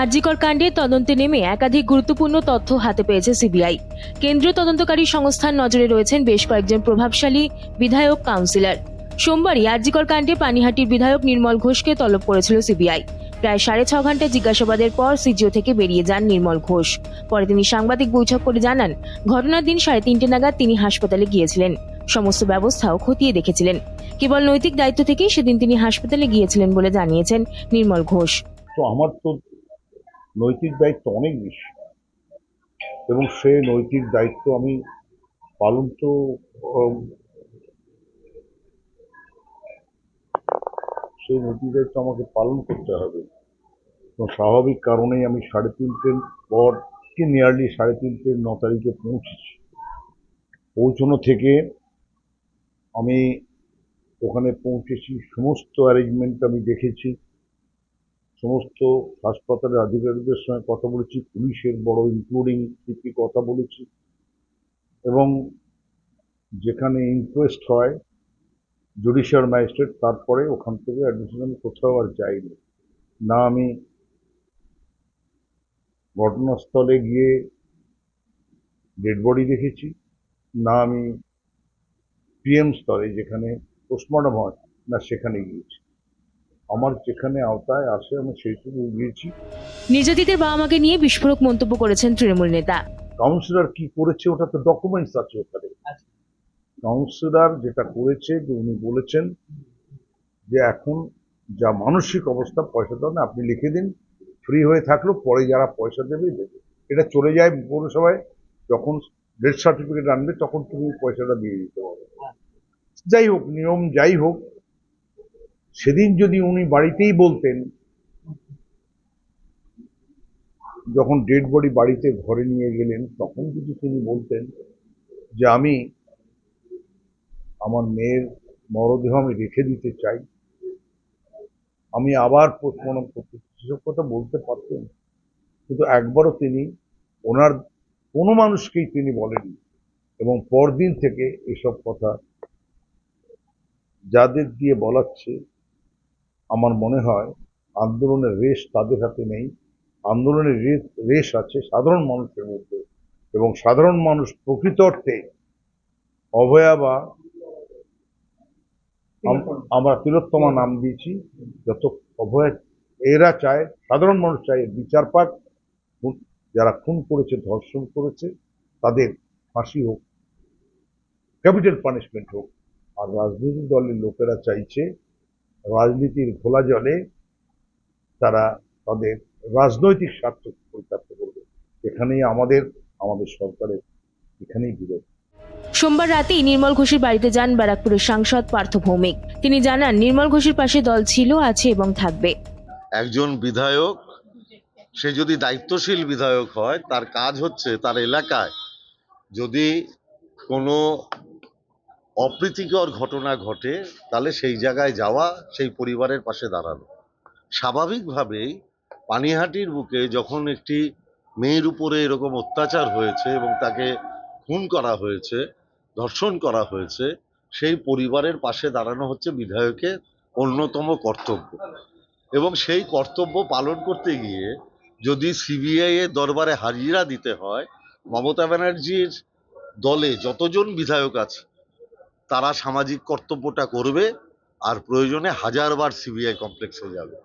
আরজিকর কাণ্ডে তদন্তে নেমে একাধিক গুরুত্বপূর্ণ তথ্য হাতে পেয়েছে সিবিআই। কেন্দ্রীয় তদন্তকারী সংস্থার নজরে রয়েছেন বেশ কয়েকজন প্রভাবশালী বিধায়ক কাউন্সিলর। সোমবারই আরজিকর কাণ্ডে পানিহাটির বিধায়ক নির্মল ঘোষকে তলব করেছিল সিবিআই। প্রায় সাড়ে ছ ঘণ্টা জিজ্ঞাসাবাদের পর সিজিও থেকে বেরিয়ে যান নির্মল ঘোষ। পরে তিনি সাংবাদিক বৈঠক করে জানান, ঘটনার দিন সাড়ে তিনটে নাগাদ তিনি হাসপাতালে গিয়েছিলেন। সমস্ত ব্যবস্থাও খতিয়ে দেখেছিলেন। কেবল নৈতিক দায়িত্ব থেকেই সেদিন তিনি হাসপাতালে গিয়েছিলেন বলে জানিয়েছেন নির্মল ঘোষ। তো আমার তো নৈতিক দায়িত্ব অনেক বেশি। এবং সেই নৈতিক দায়িত্ব আমি পালন তো সেই নৈতিক দায়িত্ব আমাকে পালন করতে হবে। এবং স্বাভাবিক কারণেই আমি সাড়ে তিনটের পর কি নিয়ারলি সাড়ে তিনটে ন তারিখে পৌঁছেছি। পৌঁছানো থেকে আমি ওখানে পৌঁছেছি, সমস্ত অ্যারেঞ্জমেন্ট আমি দেখেছি। সমস্ত হাসপাতালের আধিকারিকদের সঙ্গে কথা বলেছি, পুলিশের বড় ইনক্লুডিং সিপি কথা বলেছি। এবং যেখানে ইনকোয়েস্ট হয় জুডিশিয়াল ম্যাজিস্ট্রেট তারপরে ওখান থেকে অ্যাডমিশন আমি কোথাও আর যাইনি। না আমি ঘটনাস্থলে গিয়ে ডেড বডি দেখেছি, না আমি পিএম স্তরে যেখানে পোস্টমর্টম হয়, না সেখানে গিয়েছি। আমার যেখানে আওতায় আসে আমি সেইটুকু গিয়েছি নির্যাতিতের বাবা মাকে নিয়ে বিস্ফোরক মন্তব্য করেছেন তৃণমূল নেতা। কাউন্সিলর কি করেছে ওটা তো ডকুমেন্টস আছে ওখানে। কাউন্সিলর যেটা করেছে যে উনি বলেছেন যে এখন যা মানসিক অবস্থা পয়সা দেওয়া না আপনি লিখে দিন। ফ্রি হয়ে থাকলেও পরে যারা পয়সা দেবে দেবে। এটা চলে যায় পৌরসভায় যখন ডেথ সার্টিফিকেট আনবে তখন তুমি পয়সাটা দিয়ে দিতে হবে যাই হোক নিয়ম যাই হোক সেদিন যদি উনি বাড়িতেই বলতেন, যখন ডেড বডি বাড়িতে ঘরে নিয়ে গেলেন, তখন যদি তিনি বলতেন যে, আমি আমার মেয়ের মরদেহ আমি রেখে দিতে চাই, আমি আবার পোস্টমর্টম করতে সেসব কথা বলতে পারতেন। কিন্তু একবারও তিনি ওনার, কোনো মানুষকেই তিনি বলেননি। এবং পরদিন থেকে এসব কথা যাদের দিয়ে বলাচ্ছে আমার মনে হয় আন্দোলনের রেশ তাদের হাতে নেই। আন্দোলনের রেশ আছে সাধারণ মানুষের মধ্যে এবং সাধারণ মানুষ প্রকৃত অর্থে অভয়া বা আমরা তিলোত্তমা নাম দিয়েছি। যত অভয়, এরা চায়, সাধারণ মানুষ চায় বিচার পাক। যারা খুন করেছে, ধর্ষণ করেছে, তাদের ফাঁসি হোক, ক্যাপিটাল পানিশমেন্ট হোক। আর রাজনৈতিক দলের লোকেরা চাইছে রাজনীতির ঘোলা জলে তারা তাদের রাজনৈতিক স্বার্থ পরিত্যাক্ত করবে। এখানেই আমাদের আমাদের সরকারের এখানেই বিরোধ। সোমবার রাতেই নির্মল ঘোষের বাড়িতে যান ব্যারাকপুরের সাংসদ পার্থ ভৌমিক। তিনি জানান নির্মল ঘোষের পাশে দল ছিল আছে এবং থাকবে। একজন বিধায়ক সে যদি দায়িত্বশীল বিধায়ক হয় তার কাজ হচ্ছে তার এলাকায় যদি কোনো অপ্রীতিকর ঘটনা ঘটে, তাহলে সেই জায়গায় যাওয়া, সেই পরিবারের পাশে দাঁড়ানো। স্বাভাবিকভাবেই পানিহাটির বুকে যখন একটি মেয়ের উপরে এরকম অত্যাচার হয়েছে এবং তাকে খুন করা হয়েছে, ধর্ষণ করা হয়েছে, সেই পরিবারের পাশে দাঁড়ানো হচ্ছে বিধায়কের অন্যতম কর্তব্য। এবং সেই কর্তব্য পালন করতে গিয়ে যদি সিবিআই এর দরবারে হাজিরা দিতে হয়, মমতা ব্যানার্জির দলে যতজন বিধায়ক আছে তারা সামাজিক কর্তব্যটা করবে আর প্রয়োজনে হাজারবার সিবিআই কমপ্লেক্সে যাবে।